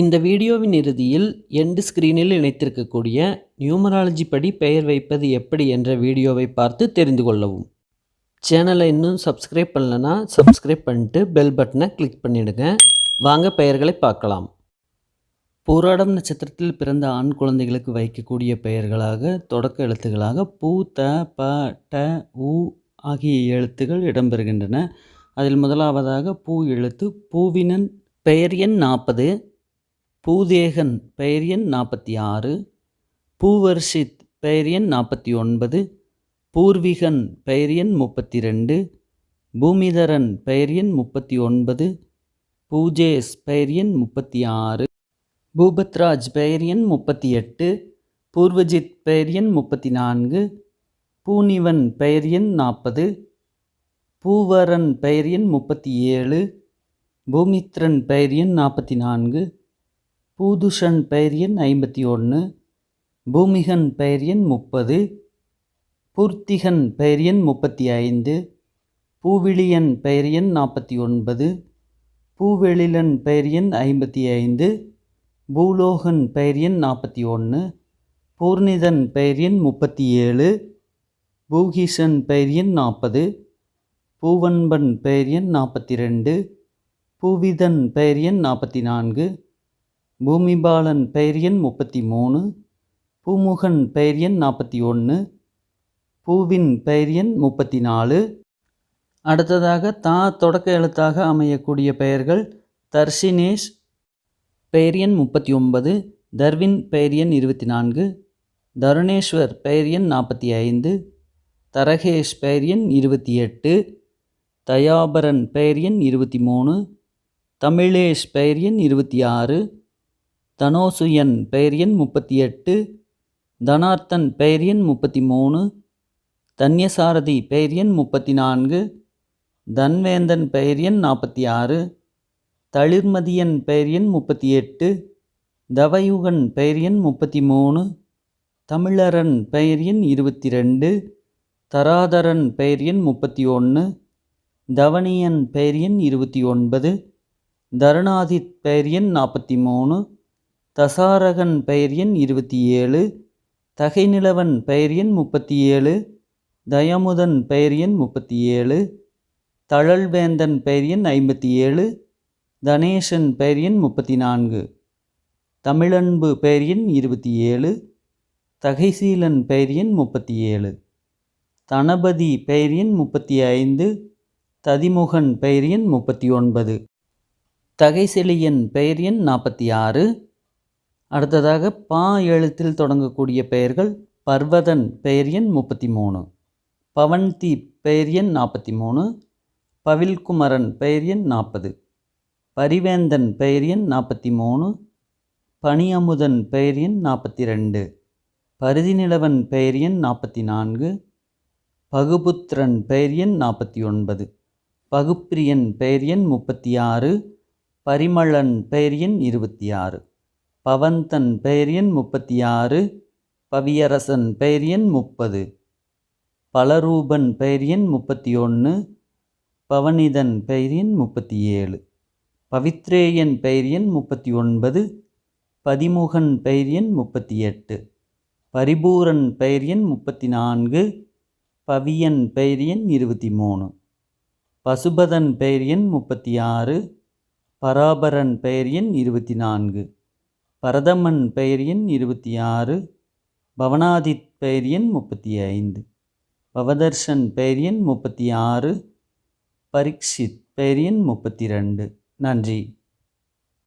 இந்த வீடியோவின் இறுதியில் எண்டு ஸ்க்ரீனில் இணைத்திருக்கக்கூடிய நியூமராலஜி படி பெயர் வைப்பது எப்படி என்ற வீடியோவை பார்த்து தெரிந்து கொள்ளவும். சேனலை இன்னும் சப்ஸ்கிரைப் பண்ணலனா சப்ஸ்கிரைப் பண்ணிட்டு பெல் பட்டனை கிளிக் பண்ணிவிடுங்க வாங்க பெயர்களை பார்க்கலாம். பூராடம் நட்சத்திரத்தில் பிறந்த ஆண் குழந்தைகளுக்கு வைக்கக்கூடிய பெயர்களாக தொடக்க எழுத்துக்களாக பூ த ப ட உ ஆகிய எழுத்துகள் இடம்பெறுகின்றன. அதில் முதலாவதாக பூ எழுத்து பூவினன் பெயர் எண் நாற்பது. பூதேகன் பெயர் எண் நாற்பத்தி ஆறு பூவர்ஷித் பெயர் எண் நாற்பத்தி ஒன்பது பூர்விகன் பெயர் எண் முப்பத்தி ரெண்டு பூமிதரன் பெயர் எண் முப்பத்தி ஒன்பது பூஜேஸ் பெயர் எண் முப்பத்தி ஆறு பூபத்ராஜ் பெயர் எண் முப்பத்தி எட்டு பூர்வஜித் பெயர் எண் முப்பத்தி நான்கு பூனிவன் பெயர் எண் நாற்பது பூவரன் பெயர் எண் முப்பத்தி ஏழு பூமித்ரன் பெயர் எண் நாற்பத்தி நான்கு பூதுஷன் பெயர் எண் ஐம்பத்தி ஒன்று பூமிகன் பெயர் எண் முப்பது பூர்த்திகன் பெயர் எண் முப்பத்தி ஐந்து பூவிழியன் பெயர் எண் நாற்பத்தி ஒன்பது பூவெழிலன் பெயர் எண் ஐம்பத்தி ஐந்து பூலோகன் பெயர் எண் நாற்பத்தி ஒன்று பூர்ணிதன் பெயர் எண் முப்பத்தி ஏழு பூகிஷன் பெயர் எண் நாற்பது பூவன்பன் பெயர் எண் நாற்பத்தி ரெண்டு பூவிதன் பெயர் எண் நாற்பத்தி நான்கு பூமிபாலன் பெயர் எண் முப்பத்தி மூணு பூமுகன் பெயர் எண் நாற்பத்தி ஒன்று பூவின் பெயர் எண் முப்பத்தி நாலு அடுத்ததாக தா தொடக்க எழுத்தாக அமையக்கூடிய பெயர்கள் தர்ஷினேஷ் பெயர் எண் முப்பத்தி ஒன்பது தர்வின் பெயர் எண் இருபத்தி நான்கு தருணேஸ்வர் பெயர் எண் நாற்பத்தி ஐந்து தரகேஷ் பெயர் எண் இருபத்தி எட்டு தயாபரன் பெயர் எண் இருபத்தி மூணு தமிழேஷ் பெயர் எண் இருபத்தி ஆறு தனோசுயன் பெயர் எண் முப்பத்தி எட்டு தனார்த்தன் பெயர் எண் முப்பத்தி மூணு தன்யசாரதி பெயர் எண் முப்பத்தி நான்கு தன்வேந்தன் பெயர் எண் நாற்பத்தி ஆறு தளிர்மதியன் பெயர் எண் முப்பத்தி எட்டு தவயுகன் பெயர் எண் முப்பத்தி மூணு தமிழரன் பெயர் எண் இருபத்தி ரெண்டு தராதரன் பெயர் எண் முப்பத்தி ஒன்று தவனியன் பெயர் எண் இருபத்தி ஒன்பது தருணாதித் பெயர் எண் நாற்பத்தி மூணு தசாரகன் பெயர் எண் இருபத்தி ஏழு தகைநிலவன் பெயர் எண் முப்பத்தி ஏழு தயமுதன் பெயர் எண் முப்பத்தி ஏழு தழல்வேந்தன் பெயர் எண் ஐம்பத்தி ஏழு தனேஷன் பெயர் எண் முப்பத்தி நான்கு தமிழன்பு பெயர் எண் இருபத்தி ஏழு தகைசீலன் பெயர் எண் முப்பத்தி ஏழு தனபதி பெயர் எண் முப்பத்தி ஐந்து ததிமுகன் பெயர் எண் முப்பத்தி ஒன்பது தகைசெலியன் பெயர் எண் நாற்பத்தி ஆறு அடுத்ததாக பா எழுத்தில் தொடங்கக்கூடிய பெயர்கள் பர்வதன் பெயர் எண் முப்பத்தி மூணு பவன்தீப் பெயர் எண் நாற்பத்தி மூணு பவில்குமரன் பெயர் எண் நாற்பது பரிவேந்தன் பெயர் எண் நாற்பத்தி மூணு பனியமுதன் பெயர் எண் நாற்பத்தி ரெண்டு பருதிநிலவன் பெயர் எண் நாற்பத்தி நான்கு பகுபுத்திரன் பெயர் எண் நாற்பத்தி ஒன்பது பகுப்பிரியன் பெயர் எண் முப்பத்தி ஆறு பரிமளன் பெயர் எண் இருபத்தி ஆறு பவந்தன் பெயர் எண் முப்பத்தி ஆறு பவியரசன் பெயர் எண் முப்பது பலரூபன் பெயர் எண் முப்பத்தி ஒன்று பவனிதன் பெயர் எண் முப்பத்தி ஏழு பவித்ரேயன் பெயர் எண் முப்பத்தி ஒன்பது பதிமுகன் பெயர் எண் முப்பத்தி எட்டு பரிபூரன் பெயர் எண் முப்பத்தி நான்கு பவியன் பெயர் எண் இருபத்தி மூணு பசுபதன் பெயர் எண் முப்பத்தி ஆறு பராபரன் பெயர் எண் இருபத்தி நான்கு பரதமன் பெயர் எண் இருபத்தி ஆறு பவனாதித் பெயர் எண் முப்பத்தி ஐந்து பவதர்ஷன் பெயர் எண் முப்பத்தி ஆறு பரீட்சித் பெயர் எண் முப்பத்தி ரெண்டு நன்றி.